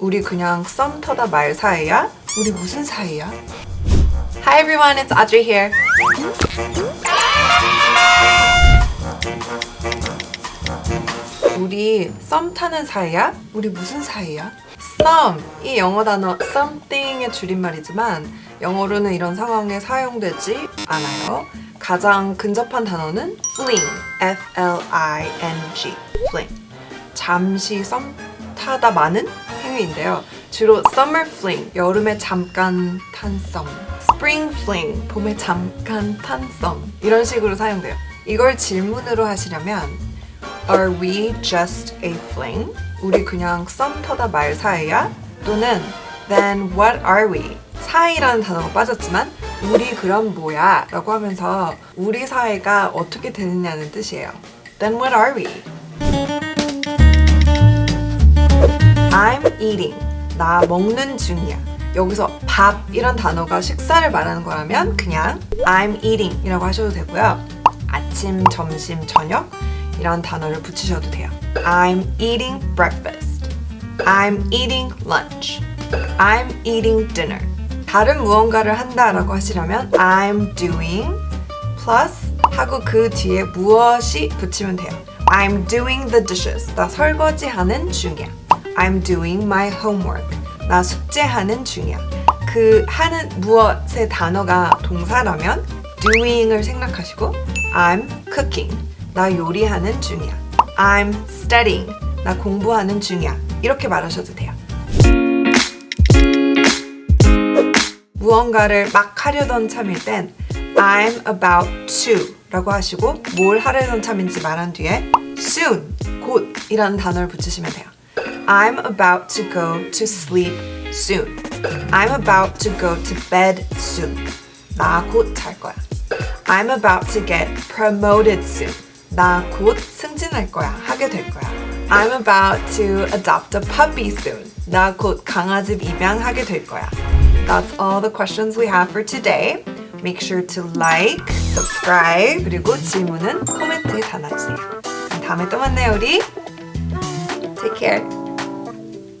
우리 그냥 썸 타다 말 사이야? 우리 무슨 사이야? Hi everyone, it's Audrey here. 우리 썸 타는 사이야? 우리 무슨 사이야? 썸! 이 영어 단어 something의 줄임말이지만 영어로는 이런 상황에 사용되지 않아요. 가장 근접한 단어는 fling, F-L-I-N-G, fling. 잠시 썸 타다 마는 행위인데요. 주로 summer fling, 여름에 잠깐 탄 썸, spring fling, 봄에 잠깐 탄 썸, 이런 식으로 사용돼요. 이걸 질문으로 하시려면 Are we just a fling? 우리 그냥 썸 타다 말 사이야? 또는 Then what are we? 사이라는 단어가 빠졌지만 우리 그럼 뭐야? 라고 하면서 우리 사이가 어떻게 되느냐는 뜻이에요. Then what are we? I'm eating. 나 먹는 중이야. 여기서 밥 이런 단어가 식사를 말하는 거라면 그냥 I'm eating 이라고 하셔도 되고요. 아침, 점심, 저녁 이런 단어를 붙이셔도 돼요. I'm eating breakfast. I'm eating lunch. I'm eating dinner. 다른 무언가를 한다라고 하시려면 I'm doing plus 하고 그 뒤에 무엇이 붙이면 돼요. I'm doing the dishes. 나 설거지하는 중이야. I'm doing my homework. 나 숙제하는 중이야. 그 하는 무엇의 단어가 동사라면 doing을 생각하시고 I'm cooking. 나 요리하는 중이야. I'm studying. 나 공부하는 중이야. 이렇게 말하셔도 돼요. 무언가를 막 하려던 참일 땐 I'm about to 라고 하시고 뭘 하려던 참인지 말한 뒤에 soon, 곧 이라는 단어를 붙이시면 돼요. I'm about to go to sleep soon. I'm about to go to bed soon. 나 곧 잘 거야. I'm about to get promoted soon. 나 곧 승진할 거야. 하게 될 거야. I'm about to adopt a puppy soon. 나 곧 강아지 입양하게 될 거야. That's all the questions we have for today. Make sure to like, subscribe, 그리고 질문은 코멘트에 담아주세요. 그럼 다음에 또 만나요, 우리. Take care.